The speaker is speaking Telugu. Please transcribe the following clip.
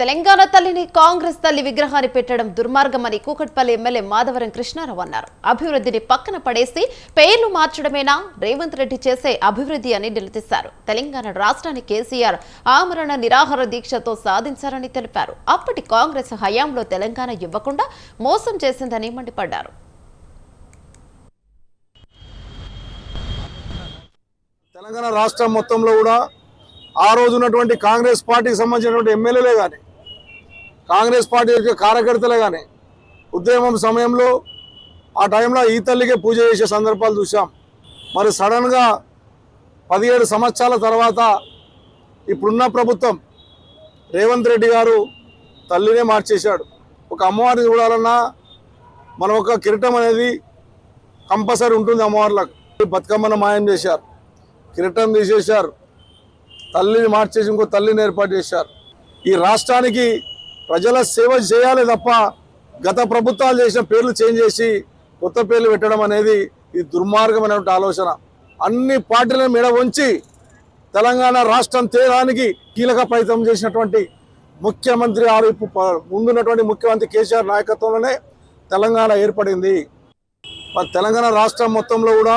తెలంగాణ తల్లిని కాంగ్రెస్ తల్లి విగ్రహాన్ని పెట్టడం దుర్మార్గమని Kukatpally M L A Madhavaram Krishna Rao అన్నారు. అభివృద్ధిని పక్కన పడేసి పేర్లు మార్చడమేనా? రేవంత్ రెడ్డి చేసే అభివృద్ధి అని నిలదీశారు. తెలంగాణ రాష్ట్రాన్ని కేసీఆర్ ఆమరణ నిరాహార దీక్షతో సాధించారని తెలిపారు. అప్పటి కాంగ్రెస్ హయాంలో తెలంగాణ ఇవ్వకుండా మోసం చేసిందని మండిపడ్డారు. తెలంగాణ రాష్ట్రం మొత్తంలో కూడా ఆ రోజు ఉన్నటువంటి కాంగ్రెస్ పార్టీకి సంబంధించినటువంటి ఎమ్మెల్యేలే కానీ కాంగ్రెస్ పార్టీ యొక్క కార్యకర్తలే కానీ ఉద్యమం సమయంలో ఆ టైంలో ఈ తల్లికే పూజ చేసే సందర్భాలు చూసాం మరి సడన్గా పదిహేడు సంవత్సరాల తర్వాత ఇప్పుడున్న ప్రభుత్వం రేవంత్ రెడ్డి గారు తల్లినే మార్చేశాడు. ఒక అమ్మవారిని చూడాలన్నా మన ఒక కిరీటం అనేది కంపల్సరీ ఉంటుంది అమ్మవార్లకు. బతుకమ్మను మాయం చేశారు. కిరీటం తీసేశారు. తల్లిని మార్చేసి ఇంకో తల్లిని ఏర్పాటు చేశారు. ఈ రాష్ట్రానికి ప్రజల సేవ చేయాలి తప్ప గత ప్రభుత్వాలు చేసిన పేర్లు చేంజ్ చేసి కొత్త పేర్లు పెట్టడం అనేది ఇది దుర్మార్గమైనటువంటి ఆలోచన. అన్ని పార్టీలను మెడ ఉంచి తెలంగాణ రాష్ట్రం తేడానికి కీలక ప్రయత్నం చేసినటువంటి ముఖ్యమంత్రి ఆరు ముందున్నటువంటి ముఖ్యమంత్రి కేసీఆర్ నాయకత్వంలోనే తెలంగాణ ఏర్పడింది. తెలంగాణ రాష్ట్రం మొత్తంలో కూడా